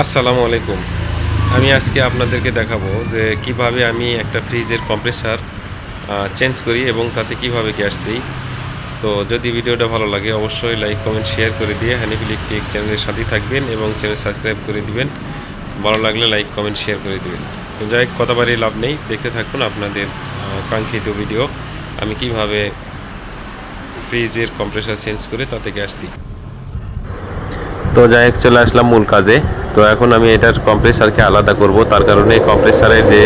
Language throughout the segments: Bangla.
আসসালামু আলাইকুম। আমি আজকে আপনাদেরকে দেখাবো যে কীভাবে আমি একটা ফ্রিজের কম্প্রেসার চেঞ্জ করি এবং তাতে কীভাবে গ্যাস দিই। তো যদি ভিডিওটা ভালো লাগে অবশ্যই লাইক কমেন্ট শেয়ার করে দিয়ে হানিফ ইলেকট্রিক চ্যানেলের সাথেই থাকবেন এবং চ্যানেল সাবস্ক্রাইব করে দিবেন। ভালো লাগলে লাইক কমেন্ট শেয়ার করে দিবেন। তো যাই হোক, কথা বাড়িয়ে লাভ নেই। দেখতে থাকুন আপনাদের কাঙ্ক্ষিত ভিডিও আমি কীভাবে ফ্রিজের কম্প্রেসার চেঞ্জ করে তাতে গ্যাস দিই। তো যাই হোক চলে আসলাম মূল কাজে। তো এখন আমি এটার কম্প্রেসারকে আলাদা করব। তার কারণে কম্প্রেসারের যে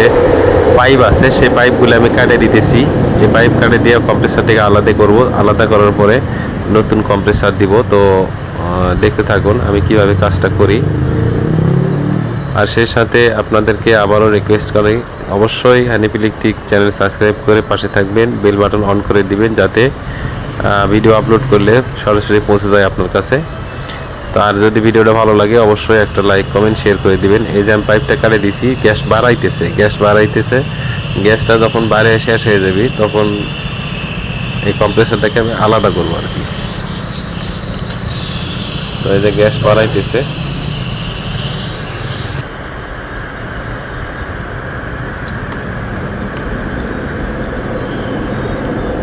পাইপ আছে, সেই পাইপগুলো আমি কাটে দিতেছি। এই পাইপ কাটে দিয়ে কম্প্রেসারটাকে আলাদা করব। আলাদা করার পরে নতুন কম্প্রেসার দিব। তো দেখতে থাকুন আমি কীভাবে কাজটা করি। আর সেই সাথে আপনাদেরকে আবারও রিকোয়েস্ট করি, অবশ্যই হানিপ ইলেকট্রিক চ্যানেল সাবস্ক্রাইব করে পাশে থাকবেন। বেল বাটন অন করে দিবেন যাতে ভিডিও আপলোড করলে সরাসরি পৌঁছে যায় আপনার কাছে। তো আর যদি ভিডিওটা ভালো লাগে, অবশ্যই একটা লাইক কমেন্ট শেয়ার করে দিবেন। এই যে আমি পাইপটা কাটে দিছি, গ্যাস বাড়াইতেছে গ্যাস বাড়াইতেছে। গ্যাসটা যখন বাইরে শেষ হয়ে যাবে, তখন এই কম্প্রেসারটাকে আমি আলাদা করব আর কি। তো এই যে গ্যাস বাড়াইতেছে।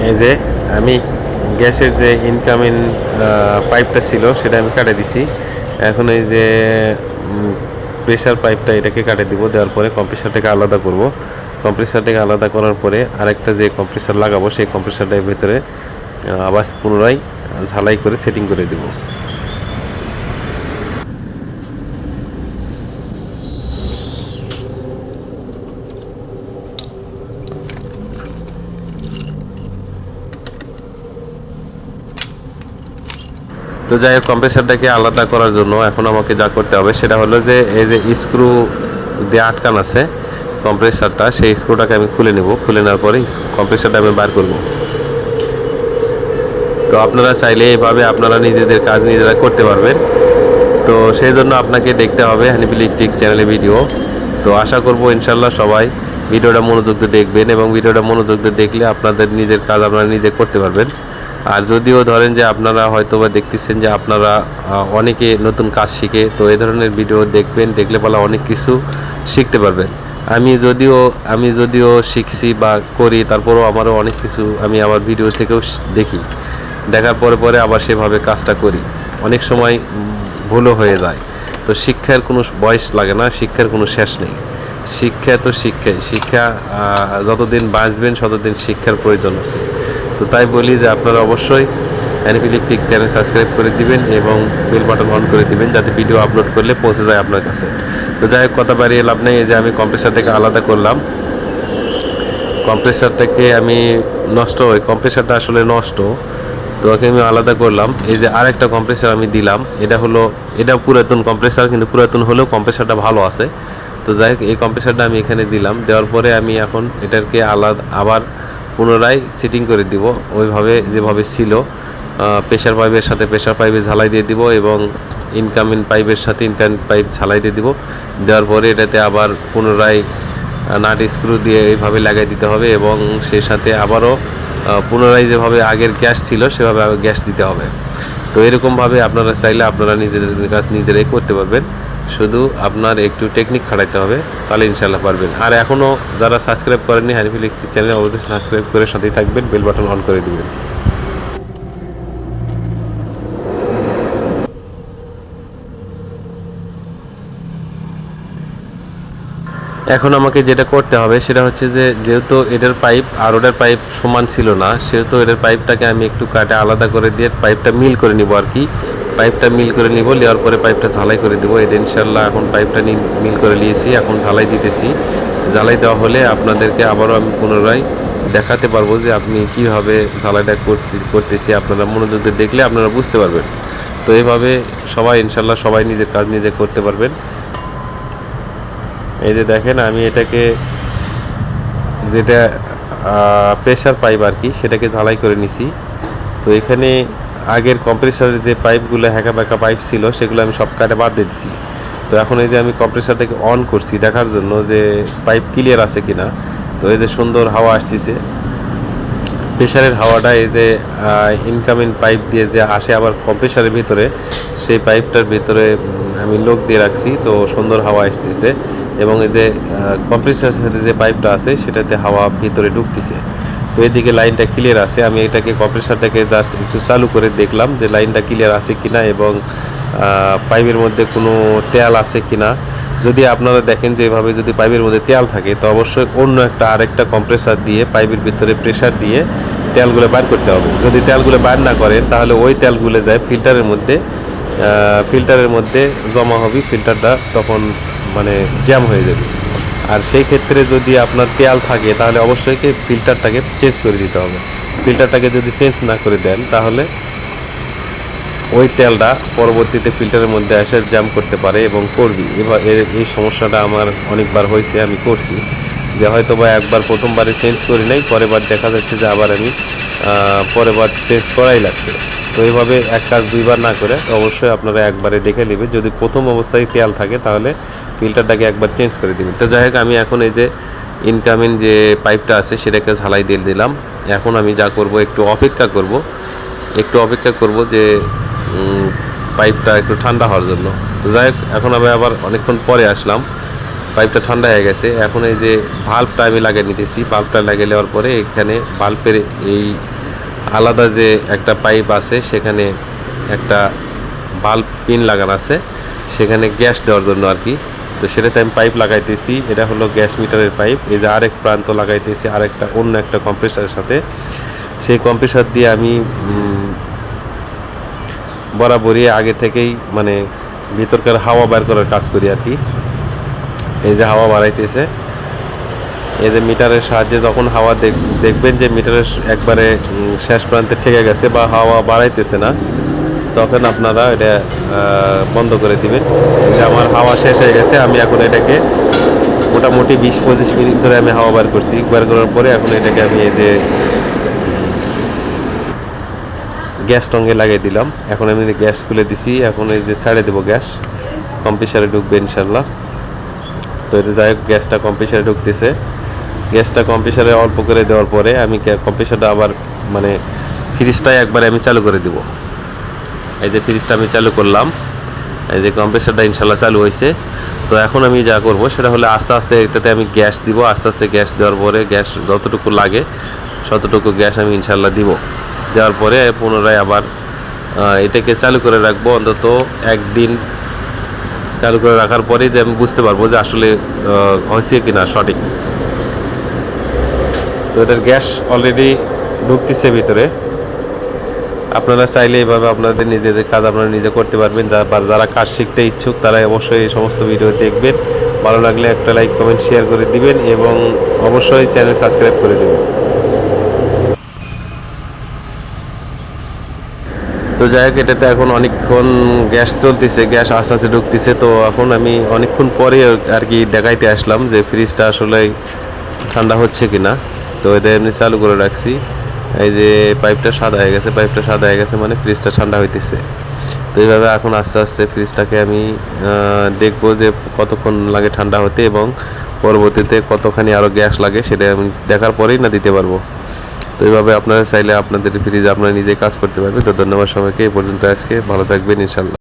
এই যে আমি গ্যাসের যে ইনকামিং পাইপটা ছিল, সেটা আমি কাটে দিছি। এখন এই যে প্রেশার পাইপটা এটাকে কাটে দিব, দেওয়ার পরে কম্প্রেসারটাকে আলাদা করব। কম্প্রেসারটাকে আলাদা করার পরে আরেকটা যে কম্প্রেসার লাগাবো, সেই কম্প্রেসারটার ভেতরে আবার পুনরায় ঝালাই করে সেটিং করে দিব। তো যাই হোক কম্প্রেসারটাকে আলাদা করার জন্য এখন আমাকে যা করতে হবে সেটা হলো যে, এই যে স্ক্রু দিয়ে আটকান আছে কম্প্রেসারটা সেই স্ক্রুটাকে আমি খুলে নেব। খুলে নেওয়ার পরে কম্প্রেসারটা আমি বার করব। তো আপনারা চাইলে এভাবে আপনারা নিজেদের কাজ নিজেরা করতে পারবেন। তো সেই জন্য আপনাকে দেখতে হবে হানিফ ইলেকট্রিক চ্যানেলে ভিডিও তো আশা করব ইনশাল্লাহ সবাই ভিডিওটা মনোযোগ দিয়ে দেখবেন এবং ভিডিওটা মনোযোগ দিয়ে দেখলে আপনাদের নিজের কাজ আপনারা নিজে করতে পারবেন। আর যদিও ধরেন যে আপনারা হয়তো বা দেখতেছেন যে আপনারা অনেকে নতুন কাজ শিখে, তো এই ধরনের ভিডিও দেখবেন, দেখলে বলা অনেক কিছু শিখতে পারবেন। আমি যদিও আমি যদিও শিখছি বা করি, তারপরেও আমারও অনেক কিছু আমি আমার ভিডিও থেকেও দেখি। দেখার পরে পরে আবার সেভাবে কাজটা করি। অনেক সময় ভুলও হয়ে যায়। তো শিক্ষার কোনো বয়স লাগে না, শিক্ষার কোনো শেষ নেই। শিক্ষা তো শিক্ষাই। শিক্ষা যতদিন বাঁচবেন, ততদিন শিক্ষার প্রয়োজন আছে। তো তাই বলি যে আপনারা অবশ্যই এনপি চ্যানেল সাবস্ক্রাইব করে দিবেন এবং বেল বাটন অন করে দিবেন যাতে ভিডিও আপলোড করলে পৌঁছে যায় আপনার কাছে। তো যাই হোক, কথা বাড়িয়ে লাভ নেই যে আমি কম্প্রেসারটাকে আলাদা করলাম। কম্প্রেসারটাকে আমি নষ্ট, ওই কম্প্রেসারটা আসলে নষ্ট। তো ওকে আমি আলাদা করলাম। এই যে আরেকটা কম্প্রেসার আমি দিলাম, এটা হলো, এটা পুরাতন কম্প্রেসার কিন্তু পুরাতন হলেও কম্প্রেসারটা ভালো আছে। তো যাই হোক, এই কম্প্রেসারটা আমি এখানে দিলাম। দেওয়ার পরে আমি এখন এটাকে আলাদা, আবার পুনরায় সিটিং করে দিব। ওইভাবে যেভাবে ছিল প্রেশার পাইপের সাথে প্রেশার পাইপে ঝালাই দিয়ে দিব এবং ইনকামিং পাইপের সাথে ইনকামিং পাইপ ঝালাই দিয়ে দিব। দেওয়ার পরে এটাতে আবার পুনরায় নাট স্ক্রু দিয়ে এইভাবে লাগাই দিতে হবে এবং সেই সাথে আবারও পুনরায় যেভাবে আগের গ্যাস ছিল, সেভাবে গ্যাস দিতে হবে। তো এরকমভাবে আপনারা চাইলে আপনারা নিজেদের কাজ নিজেরাই করতে পারবেন। শুধু আপনার একটু টেকনিক খাটাইতে হবে, তাহলে ইনশাল্লাহ পারবেন। আর এখনও যারা সাবস্ক্রাইব করেননি, হানিফিল চ্যানেল অবশ্যই সাবস্ক্রাইব করে সাথেই থাকবেন বেল বাটন অন করে দিবেন। এখন আমাকে যেটা করতে হবে সেটা হচ্ছে যে, যেহেতু এটার পাইপ আর ওটার পাইপ সমান ছিল না, সেহেতু এটার পাইপটাকে আমি একটু কাটে আলাদা করে দিয়ে পাইপটা মিল করে নিব আর কি। পাইপটা মিল করে নিব, নেওয়ার পরে পাইপটা ঝালাই করে দেবো। এই ইনশাল্লাহ এখন পাইপটা মিল করে নিয়েছি, এখন ঝালাই দিতেছি। ঝালাই দেওয়া হলে আপনাদেরকে আবারও আমি পুনরায় দেখাতে পারব যে আপনি কীভাবে ঝালাইটা করতে, করতেছি। আপনারা মনোযোগ দেখলে আপনারা বুঝতে পারবেন। তো এইভাবে সবাই ইনশাল্লাহ সবাই নিজের কাজ নিজে করতে পারবেন। এই যে দেখেন, আমি এটাকে যেটা প্রেশার পাইপ আর কি, সেটাকে ঝালাই করে নিছি। তো এখানে আগের কম্প্রেসারের যে পাইপগুলো হ্যাঁকা ব্যাকা পাইপ ছিল, সেগুলো আমি সব কাটে বাদ দিয়ে দিছি। তো এখন এই যে আমি কম্প্রেসারটাকে অন করছি, দেখার জন্য যে পাইপ ক্লিয়ার আছে কিনা। তো এই যে সুন্দর হাওয়া আসতেছে। প্রেশারের হাওয়াটা এই যে ইনকামিং পাইপ দিয়ে যে আসে আবার কম্প্রেসারের ভিতরে, সেই পাইপটার ভিতরে আমি লোক দিয়ে রাখছি, তো সুন্দর হাওয়া আসতেছে এবং এই যে কম্প্রেসারের সাথে যে পাইপটা আছে, সেটাতে হাওয়া ভিতরে ঢুকতেছে। তো এদিকে লাইনটা ক্লিয়ার আছে। আমি এটাকে কম্প্রেসারটাকে জাস্ট একটু চালু করে দেখলাম যে লাইনটা ক্লিয়ার আছে কিনা এবং পাইপের মধ্যে কোনো তেল আছে কিনা। যদি আপনারা দেখেন যে এভাবে যদি পাইপের মধ্যে তেল থাকে, তো অবশ্যই অন্য একটা আরেকটা কম্প্রেসার দিয়ে পাইপের ভিতরে প্রেশার দিয়ে তেলগুলো বার করতে হবে। যদি তেলগুলো বার না করেন, তাহলে ওই তেলগুলো যায় ফিল্টারের মধ্যে ফিল্টারের মধ্যে জমা হবে ফিল্টারটা তখন মানে জ্যাম হয়ে যাবে। আর সেই ক্ষেত্রে যদি আপনার তেল থাকে তাহলে অবশ্যই ফিল্টারটাকে চেঞ্জ করে দিতে হবে। ফিল্টারটাকে যদি চেঞ্জ না করে দেন তাহলে ওই তেলটা পরবর্তীতে ফিল্টারের মধ্যে এসে জ্যাম করতে পারে এবং করবি। এবার এই সমস্যাটা আমার অনেকবার হয়েছে আমি করছি। যে হয়তো বা একবার প্রথমবারে চেঞ্জ করি নাই পরের বার দেখা যাচ্ছে যে আবার আমি আহ, পরের বার চেঞ্জ করাই লাগছে। তো এইভাবে এক কাজ দুইবার না করে অবশ্যই আপনারা একবারে দেখে নেবেন। যদি প্রথম অবস্থায় তেল থাকে, তাহলে ফিল্টারটাকে একবার চেঞ্জ করে দিবেন। তো যাই হোক, আমি এখন এই যে ইনকামিং যে পাইপটা আছে, সেটাকে ঝালাই দিয়ে দিলাম। এখন আমি যা করব, একটু অপেক্ষা করব। একটু অপেক্ষা করব যে পাইপটা একটু ঠান্ডা হওয়ার জন্য। তো যাই হোক, এখন আমি আবার অনেকক্ষণ পরে আসলাম। পাইপটা ঠান্ডা হয়ে গেছে। এখন এই যে ভাল্বটা আমি লাগিয়ে নিতেছি। বাল্বটা লাগিয়ে নেওয়ার পরে এখানে বাল্বের এই আলাদা যে একটা পাইপ আছে, সেখানে একটা বাল্ব পিন লাগানো আছে, সেখানে গ্যাস দেওয়ার জন্য আর কি। তো সেটাতে আমি পাইপ লাগাইতেছি, এটা হলো গ্যাস মিটারের পাইপ। এই যে আরেক প্রান্ত লাগাইতেছি, আরেকটা, অন্য একটা কম্প্রেসারের সাথে। সেই কম্প্রেসার দিয়ে আমি বরাবরই আগে থেকেই মানে ভিতরকার হাওয়া বার করার কাজ করি আর কি। এই যে হাওয়া বাড়াইতেছে যে মিটারের সাহায্যে যখন হাওয়া দেখ- দেখবেন যে মিটারের একবারে শেষ প্রান্তে ঠেকে গেছে বা হাওয়া বাড়াইতেছে না, তখন আপনারা এটা বন্ধ করে দিবেন। যে আমার হাওয়া শেষ হয়ে গেছে, আমি এখন এটাকে মোটামুটি বিশ পঁচিশ মিনিট ধরে আমি হাওয়া বার করছি। বার করার পরে এখন এটাকে আমি এই যে গ্যাস টঙ্গে লাগিয়ে দিলাম। এখন আমি গ্যাস খুলে দিছি, এখন এই যে ছাড়ে দেবো গ্যাস। কম্প্রেসারে ঢুকবে ইনশাল্লাহ। তো এতে যাই হোক, গ্যাসটা কম্প্রেসারে ঢুকতেছে। গ্যাসটা কম্প্রেসারে অল্প করে দেওয়ার পরে আমি কম্প্রেসারটা আবার মানে ফ্রিজটাই একবারে আমি চালু করে দিব। এই যে ফ্রিজটা আমি চালু করলাম, এই যে কম্প্রেসারটা ইনশাল্লাহ চালু হয়েছে। তো এখন আমি যা করব সেটা হলো আস্তে আস্তে এটাতে আমি গ্যাস দিব। আস্তে আস্তে গ্যাস দেওয়ার পরে গ্যাস যতটুকু লাগে ততটুকু গ্যাস আমি ইনশাল্লাহ দিব। দেওয়ার পরে পুনরায় আবার এটাকে চালু করে রাখব। অন্তত একদিন চালু করে রাখার পরেই যে আমি বুঝতে পারব যে আসলে হয়েছে কি না সঠিক। তো এটার গ্যাস অলরেডি ঢুকতেছে ভিতরে। আপনারা চাইলে এইভাবে আপনাদের নিজেদের কাজ আপনারা নিজে করতে পারবেন যারা কাজ শিখতে ইচ্ছুক তারা অবশ্যই এই সমস্ত ভিডিও দেখবেন। ভালো লাগলে একটা লাইক কমেন্ট শেয়ার করে দিবেন এবং অবশ্যই চ্যানেল সাবস্ক্রাইব করে দেবেন। তো যাই হোক, এটাতে এখন অনেকক্ষণ গ্যাস চলতেছে, গ্যাস আস্তে আস্তে ঢুকতেছে। তো এখন আমি অনেকক্ষণ পরে আর কি দেখাইতে আসলাম যে ফ্রিজটা আসলে ঠান্ডা হচ্ছে কি না তো এটা এমনি চালু করে রাখছি। এই যে পাইপটা সাদা হয়ে গেছে, পাইপটা সাদা হয়ে গেছে মানে ফ্রিজটা ঠান্ডা হইতেছে। তো এইভাবে এখন আস্তে আস্তে ফ্রিজটাকে আমি দেখব যে কতক্ষণ লাগে ঠান্ডা হতে এবং পরবর্তীতে কতখানি আরও গ্যাস লাগে সেটা আমি দেখার পরেই না দিতে পারব। তো এইভাবে আপনারা চাইলে আপনাদের ফ্রিজ আপনারা নিজে কাজ করতে পারবেন। তো ধন্যবাদ সবাইকে, এই পর্যন্ত আজকে। ভালো থাকবেন, ইনশাল্লাহ।